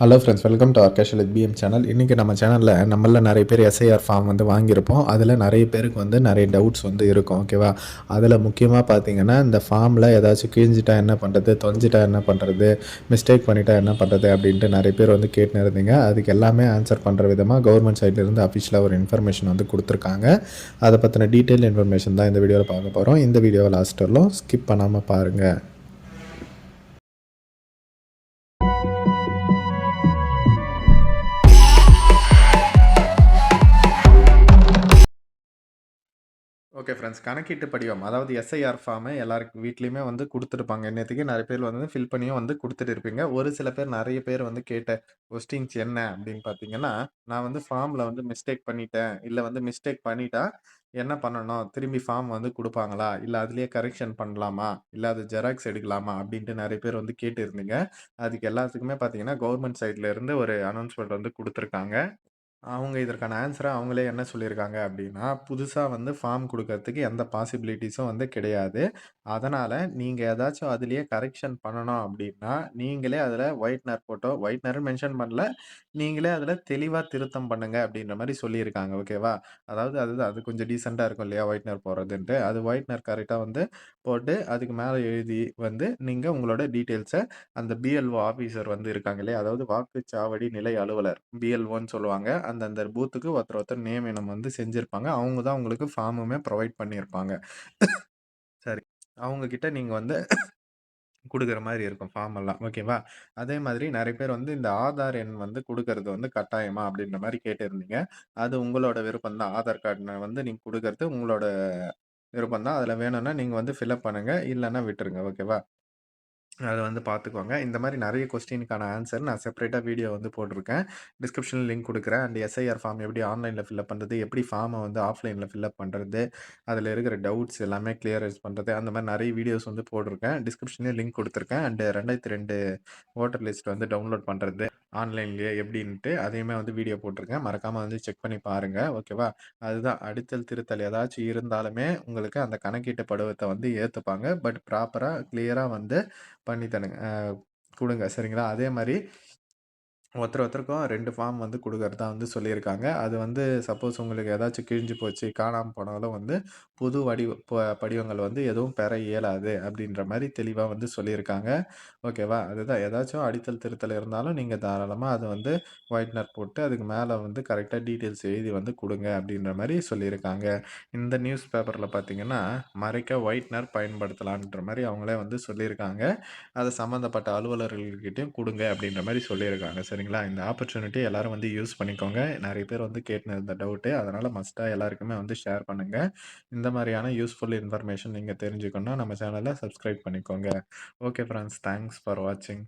Hello friends welcome to ஆர்கேஷல் PM channel இன்றைக்கி நம்ம சேனலில் நம்மள நிறைய பேர் எஸ்ஐஆர் ஃபார்ம் வந்து வாங்கியிருப்போம். அதில் நிறைய பேருக்கு வந்து நிறைய டவுட்ஸ் வந்து இருக்கும் ஓகேவா அதில் முக்கியமாக பார்த்தீங்கன்னா இந்த ஃபார்மில் ஏதாச்சும் கிழிஞ்சிட்டா என்ன பண்ணுறது தொலைஞ்சிட்டா என்ன பண்ணுறது மிஸ்டேக் பண்ணிட்டா என்ன பண்ணுறது அப்படின்ட்டு நிறைய பேர் வந்து கேட்டுன்னு இருந்தீங்க. அதுக்கு எல்லாமே ஆன்சர் பண்ணுற விதமாக கவர்மெண்ட் சைட்லேருந்து அஃபிஷியலாக ஒரு இன்ஃபர்மேஷன் வந்து கொடுத்துருக்காங்க. அதை பற்றின டீட்டெயில் இன்ஃபர்மேஷன் தான் இந்த வீடியோவில் பார்க்க போகிறோம் இந்த வீடியோவை லாஸ்ட் வரலும். ஸ்கிப் பண்ணாமல் பாருங்கள் ஓகே ஃப்ரெண்ட்ஸ். கணக்கீட்டு படிவம். அதாவது எஸ்ஐஆர் ஃபார்மு எல்லாருக்கு வீட்லேயுமே வந்து கொடுத்துருப்பாங்க. இன்னத்துக்கு நிறைய பேர் வந்து ஃபில் பண்ணியும் வந்து கொடுத்துட்டு இருப்பீங்க. ஒரு சில பேர் நிறைய பேர் வந்து கேட்ட கொஸ்டின்ஸ் என்ன அப்படின்னு பார்த்தீங்கன்னா நான் வந்து ஃபார்மில் வந்து மிஸ்டேக் பண்ணிட்டேன். இல்லை வந்து மிஸ்டேக் பண்ணிட்டா என்ன பண்ணணும்? திரும்பி ஃபார்ம் வந்து கொடுப்பாங்களா? இல்லை அதுலேயே கரெக்ஷன் பண்ணலாமா? இல்லை அது ஜெராக்ஸ் எடுக்கலாமா? அப்படின்ட்டு நிறைய பேர் வந்து கேட்டு இருந்தீங்க. அதுக்கு எல்லாத்துக்குமே பார்த்தீங்கன்னா கவர்மெண்ட் சைட்லேருந்து ஒரு அனௌன்ஸ்மெண்ட் வந்து கொடுத்துருக்காங்க. அவங்க இதற்கான ஆன்சரை அவங்களே என்ன சொல்லியிருக்காங்க அப்படின்னா, புதுசாக வந்து ஃபார்ம் கொடுக்கறதுக்கு எந்த பாசிபிலிட்டிஸும் வந்து கிடையாது. அதனால் நீங்கள் ஏதாச்சும் அதிலேயே கரெக்ஷன் பண்ணணும் அப்படின்னா, நீங்களே அதில் ஒயிட்னர் போட்டோ ஒயிட்னர் மென்ஷன் பண்ணல. நீங்களே அதில் தெளிவாக திருத்தம் பண்ணுங்கள் அப்படின்ற மாதிரி சொல்லியிருக்காங்க. ஓகேவா? அதாவது அது அது கொஞ்சம் டீசெண்டாக இருக்கும் இல்லையா? ஒயிட்னர் போடுறதுன்ட்டு. அது ஒயிட்னர் கரெக்டாக வந்து போட்டு, அதுக்கு மேலே எழுதி வந்து, நீங்கள் உங்களோட டீட்டெயில்ஸை அந்த பிஎல்ஓ ஆஃபீஸர் வந்து இருக்காங்க இல்லையா? அதாவது வாக்குச்சாவடி நிலை அலுவலர். பிஎல்ஓன்னு சொல்லுவாங்க. அந்தந்த பூத்துக்கு ஒருத்தர் ஒருத்தர் நியமனம் வந்து செஞ்சுருப்பாங்க அவங்க தான் உங்களுக்கு ஃபார்முமே ப்ரொவைட் பண்ணியிருப்பாங்க. சரி. அவங்கக்கிட்ட நீங்கள் வந்து கொடுக்குற மாதிரி இருக்கும் ஃபார்ம் எல்லாம். ஓகேவா? அதே மாதிரி நிறைய பேர் வந்து இந்த ஆதார் எண் வந்து கொடுக்கறது வந்து கட்டாயமா? அப்படின்ற மாதிரி கேட்டிருந்தீங்க. அது உங்களோட விருப்பம் தான். ஆதார் கார்டு வந்து நீங்கள் கொடுக்கறது உங்களோட விருப்பம் தான். அதில் வேணும்னா நீங்கள் வந்து ஃபில் அப் இல்லைன்னா விட்டுருங்க. ஓகேவா? அதை வந்து பார்த்துக்கோங்க. இந்த மாதிரி நிறைய கொஸ்டினுக்கான ஆன்சர் நான் செப்பரேட்டாக வீடியோ வந்து போட்டிருக்கேன். டிஸ்கிரிப்ஷனில் லிங்க் கொடுக்குறேன் அண்ட் எஸ்ஐஆர் ஃபார்ம் எப்படி ஆன்லைனில் ஃபில்லப் பண்ணுறது எப்படி ஃபார்மை வந்து ஆஃப்லைனில் ஃபில்அப் பண்ணுறது அதில் இருக்கிற டவுட்ஸ் எல்லாமே கிளியரைஸ் பண்ணுறது அந்த மாதிரி நிறைய வீடியோஸ் வந்து போட்டிருக்கேன். டிஸ்கிரிப்ஷன்லேயும் லிங்க் குடுத்துருக்கேன். அண்ட் 2002 வோட்டர் லிஸ்ட் வந்து டவுன்லோட் பண்ணுறது ஆன்லைன்லயே எப்படின்ட்டு அதையுமே வந்து வீடியோ போட்டிருக்கேன். மறக்காம வந்து செக் பண்ணி பாருங்க. ஓகேவா? அதுதான் அடித்தல், திருத்தல் ஏதாச்சும் இருந்தாலுமே உங்களுக்கு அந்த கணக்கீட்டு படுவத்தை வந்து ஏத்துப்பாங்க. பட் ப்ராப்பரா கிளியரா வந்து பண்ணி தருங்க அ குடுங்க. சரிங்களா? அதே மாரி ஒருத்தர் ஒருத்தருக்கும் 2 ஃபார்ம் வந்து குடுக்கறதா வந்து சொல்லியிருக்காங்க. அது வந்து சப்போஸ் உங்களுக்கு ஏதாச்சும் கிழிஞ்சு போச்சு, காணாம போனாலும் வந்து புது வடிவ ப படிவங்கள் வந்து எதுவும் பெற இயலாது அப்படின்ற மாரி தெளிவா வந்து சொல்லியிருக்காங்க. ஓகேவா? அதுதான் ஏதாச்சும் அடித்தல், திருத்தல் இருந்தாலும் நீங்க தாராளமா அத வந்து ஒயிட்னர் போட்டு அதுக்கு மேல வந்து கரெக்ட்டா டீட்டெயில்ஸ் எழுதி வந்து குடுங்க அப்படின்ற மாரி சொல்லியிருக்காங்க. இந்த நியூஸ் பேப்பர்ல பார்த்தீங்கன்னா, மறைக்க ஒயிட்னர் பயன்படுத்தலான்ற மாரி அவங்களே வந்து சொல்லியிருக்காங்க. அது சம்மந்தப்பட்ட அலுவலர்கள்கிட்டயும் குடுங்க அப்படின்ற மாரி சொல்லியிருக்காங்க. சரிங்களா? இந்த ஆப்பர்ச்சுனிட்டி எல்லாரும் வந்து யூஸ் பண்ணிக்கோங்க. நிறைய பேர் வந்து கேட்டு இந்த டவுட்டு. அதனால் மஸ்ட்டாக எல்லாருக்குமே வந்து ஷேர் பண்ணுங்கள் இந்த மாதிரியான யூஸ்ஃபுல் இன்ஃபர்மேஷன் நீங்கள் தெரிஞ்சுக்கணும்னா நம்ம சேனலை சப்ஸ்கிரைப் பண்ணிக்கோங்க. ஓகே ஃப்ரெண்ட்ஸ் தேங்க்ஸ் ஃபார் வாட்சிங்.